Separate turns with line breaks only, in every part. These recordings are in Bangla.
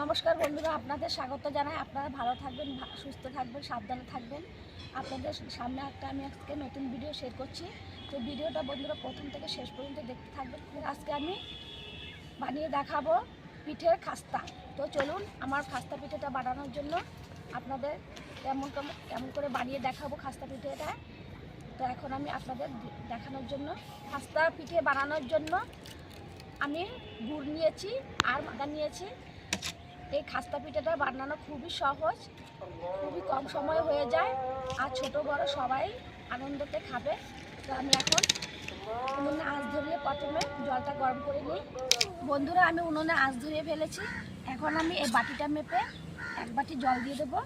নমস্কার বন্ধুরা, আপনাদের স্বাগত জানাই। আপনারা ভালো থাকবেন সুস্থ থাকবেন, সাবধানে থাকবেন। আপনাদের সামনে একটা আমি আজকে নতুন ভিডিও শেয়ার করছি। তো ভিডিওটা বন্ধুরা প্রথম থেকে শেষ পর্যন্ত দেখতে থাকবেন। আজকে আমি বানিয়ে দেখাবো পিঠের খাস্তা। তো চলুন, আমার খাস্তা পিঠেটা বানানোর জন্য আপনাদের কেমন কেমন করে বানিয়ে দেখাবো খাস্তা পিঠেটা। তো এখন আমি আপনাদের দেখানোর জন্য, খাস্তা পিঠে বানানোর জন্য আমি গুড় নিয়েছি, আর মাদা নিয়েছি। এই খাস্তা পিঠাটা বানানো খুবই সহজ, খুবই কম সময় হয়ে যায় আর ছোট বড় সবাই আনন্দতে খাবে। তো আমি এখন উনুনে আঁচ ধরিয়ে প্রথমে জলটা গরম করে নিই। বন্ধুরা, আমি উনুনে আঁচ ধরিয়ে ফেলেছি। এখন আমি এই বাটিটা মেপে এক বাটি জল দিয়ে দেবো।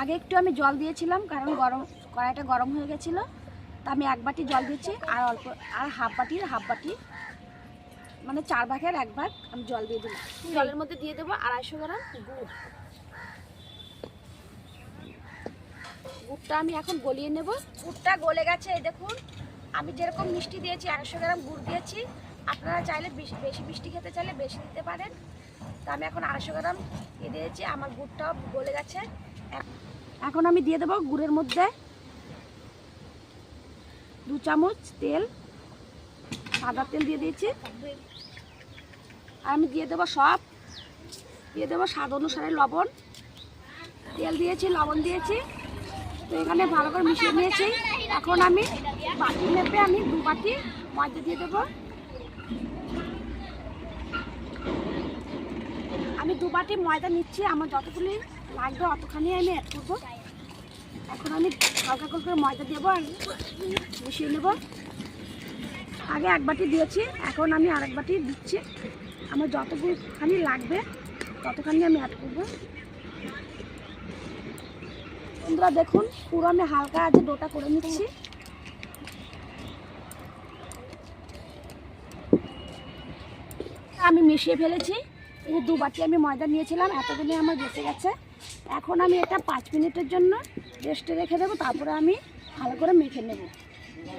আগে একটু আমি জল দিয়েছিলাম, কারণ গরম, কড়াইটা গরম হয়ে গেছিল। তা আমি এক বাটি জল দিয়েছি, আর অল্প, আর হাফ বাটির, হাফ বাটি মানে চার ভাগের এক ভাগ আমি জল দিয়ে দিলাম। জলের মধ্যে দিয়ে দেবো আড়াইশো গ্রাম গুড়। গুড়টা আমি এখন গলিয়ে নেব। গুড়টা গলে গেছে এই দেখুন। আমি যেরকম মিষ্টি দিয়েছি আড়াইশো গ্রাম গুড় দিয়েছি। আপনারা চাইলে বেশি বেশি মিষ্টি খেতে চাইলে বেশি দিতে পারেন। তা আমি এখন আড়াইশো গ্রাম দিয়ে দিয়েছি আমার গুড়টাও গলে গেছে। এখন আমি দিয়ে দেবো গুড়ের মধ্যে দু চামচ তেল সাদা তেল দিয়ে দিয়েছি। আমি দিয়ে দেবো সব। দিয়ে দেবো স্বাদ অনুসারে লবণ। তেল দিয়েছি, লবণ দিয়েছি। তো এখানে ভালো করে মিশিয়ে নিয়েছি। এখন আমি বাটি মেপে আমি দু বাটি ময়দা দিয়ে দেবো। আমি দু বাটি ময়দা নিচ্ছি, আমার যতগুলি লাগবে অতখানি আমি অ্যাড করব। এখন আমি হালকা করে ময়দা দেবো আর মিশিয়ে নেব। আগে এক বাটি দিয়েছি, এখন আমি আরেক বাটি দিচ্ছি। আমার যতখানি লাগবে, ততখানি আমি অ্যাড করব। বন্ধুরা, দেখুন, পুরো আমি হালকা আছে ডোটা করে নিচ্ছি। আমি মিশিয়ে ফেলেছি। এই দু বাটি আমি ময়দা নিয়েছিলাম, এতদিনে আমার বেঁচে গেছে। এখন আমি এটা পাঁচ মিনিটের জন্য রেস্টে রেখে দেবো, তারপরে আমি ভালো করে মেখে নেব।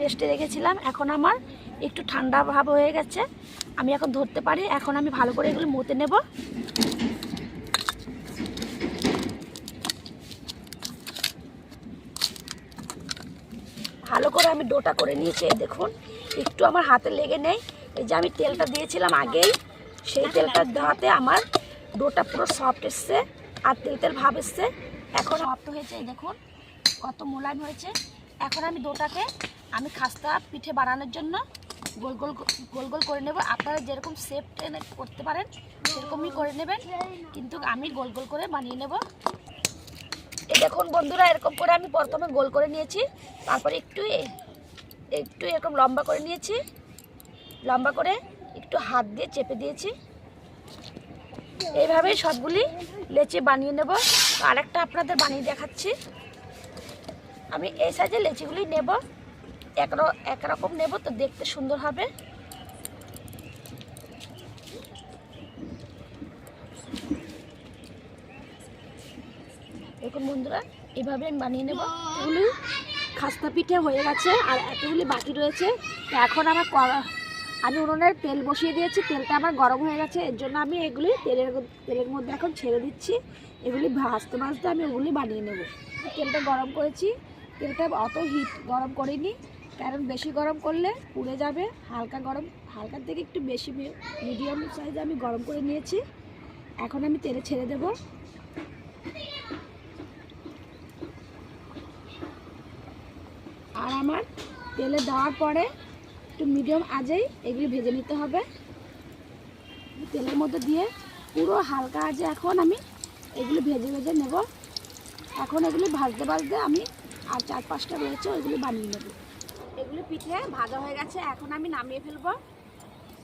রেস্টে রেখেছিলাম, এখন আমার একটু ঠান্ডা ভাব হয়ে গেছে। আমি এখন ধরতে পারি। এখন আমি ভালো করে এগুলো মতে নেব। ভালো করে আমি ডোটা করে নিয়েছি দেখুন। একটু আমার হাতে লেগে নেই। এই যে আমি তেলটা দিয়েছিলাম আগেই, সেই তেলটা দেওয়াতে আমার ডোটা পুরো সফট এসছে আর তেল তেল ভাব এসছে। এখন সফট হয়েছে দেখুন। কত মোলায়েম হয়েছে। এখন আমি ডোটাকে আমি খাস্তা পিঠে বানানোর জন্য গোল গোল গোল গোল করে নেব। আপনারা যেরকম শেপ টেনে করতে পারেন, সেরকমই করে নেবেন। কিন্তু আমি গোল গোল করে বানিয়ে নেব। এই দেখুন বন্ধুরা, এরকম করে আমি প্রথমে গোল করে নিয়েছি। তারপরে একটু একটু এরকম লম্বা করে নিয়েছি। লম্বা করে একটু হাত দিয়ে চেপে দিয়েছি। এইভাবেই সবগুলি লেচি বানিয়ে নেব। আরেকটা আপনাদের বানিয়ে দেখাচ্ছি। আমি এই সাইজে লেচিগুলি নেব। এক একরকম নেব তো দেখতে সুন্দর হবে। দেখুন বন্ধুরা, এভাবে আমি বানিয়ে নেব। এগুলি খাস্তা পিঠে হয়ে গেছে, আর এতগুলি বাকি রয়েছে। এখন আমার কড়া আমি উনুনের তেল বসিয়ে দিয়েছি, তেলটা আমার গরম হয়ে গেছে, এর জন্য আমি এগুলি তেলের তেলের মধ্যে এখন ছেড়ে দিচ্ছি। এগুলি ভাজতে ভাজতে আমি ওগুলি বানিয়ে নেব। তেলটা গরম করেছি, তেলটা অত হিট গরম করিনি। কারণ বেশি গরম করলে পুড়ে যাবে। হালকা গরম, হালকার থেকে একটু বেশি মিডিয়াম সাইজে আমি গরম করে নিয়েছি। এখন আমি তেলে ছেড়ে দেবো। আর আমার তেলে দেওয়ার পরে একটু মিডিয়াম আজেই এগুলি ভেজে নিতে হবে। তেলের মধ্যে দিয়ে পুরো হালকা আজে এখন আমি এগুলি ভেজে ভেজে নেব। এখন এগুলি ভাজতে ভাজতে আমি আর চার পাঁচটা রয়েছে, ওইগুলি বানিয়ে নেব। এগুলি পিঠে ভাজা হয়ে গেছে, এখন আমি নামিয়ে ফেলব।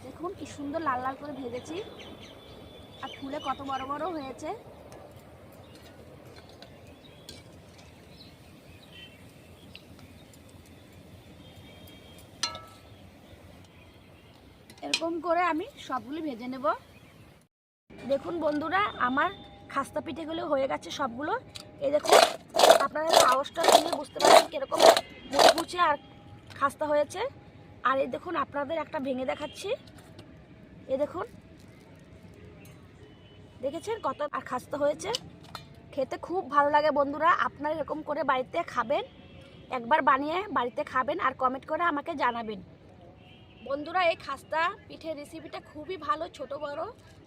দেখুন কি সুন্দর লাল লাল করে ভেজেছি। আর ফুলে কত বড় বড় হয়েছে। এরকম করে আমি সবগুলি ভেজে নেব। দেখুন বন্ধুরা, আমার খাস্তা পিঠেগুলো হয়ে গেছে সবগুলো। এই দেখুন, আপনারা আওয়াজটা শুনে বুঝতে পারবেন কীরকম মুচমুচে আর খাস্তা হয়েছে। আর এই দেখুন, আপনাদের একটা ভেঙে দেখাচ্ছি। এ দেখুন। দেখেছেন কত আর খাস্তা হয়েছে? খেতে খুব ভালো লাগে বন্ধুরা। আপনারা এরকম করে বাড়িতে খাবেন। একবার বানিয়ে বাড়িতে খাবেন আর কমেন্ট করে আমাকে জানাবেন। বন্ধুরা, এই খাস্তা পিঠের রেসিপিটা খুবই ভালো, ছোট, বড়।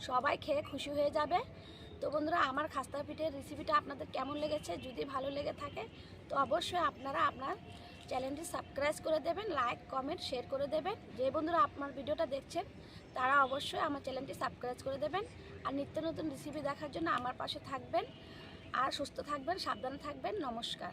সবাই খেয়ে খুশি হয়ে যাবে। তো বন্ধুরা, আমার খাস্তা পিঠের রেসিপিটা আপনাদের কেমন লেগেছে? যদি ভালো লেগে থাকে, তো অবশ্যই আপনারা আপনার চ্যানেলটি সাবস্ক্রাইব করে দেবেন, লাইক, কমেন্ট, শেয়ার করে দেবেন। যে বন্ধুরা আপনার ভিডিওটা দেখছেন, তারা অবশ্যই আমার চ্যানেলটি সাবস্ক্রাইব করে দেবেন। আর নিত্য নতুন রেসিপি দেখার জন্য আমার পাশে থাকবেন। আর সুস্থ থাকবেন, সাবধানে থাকবেন। নমস্কার।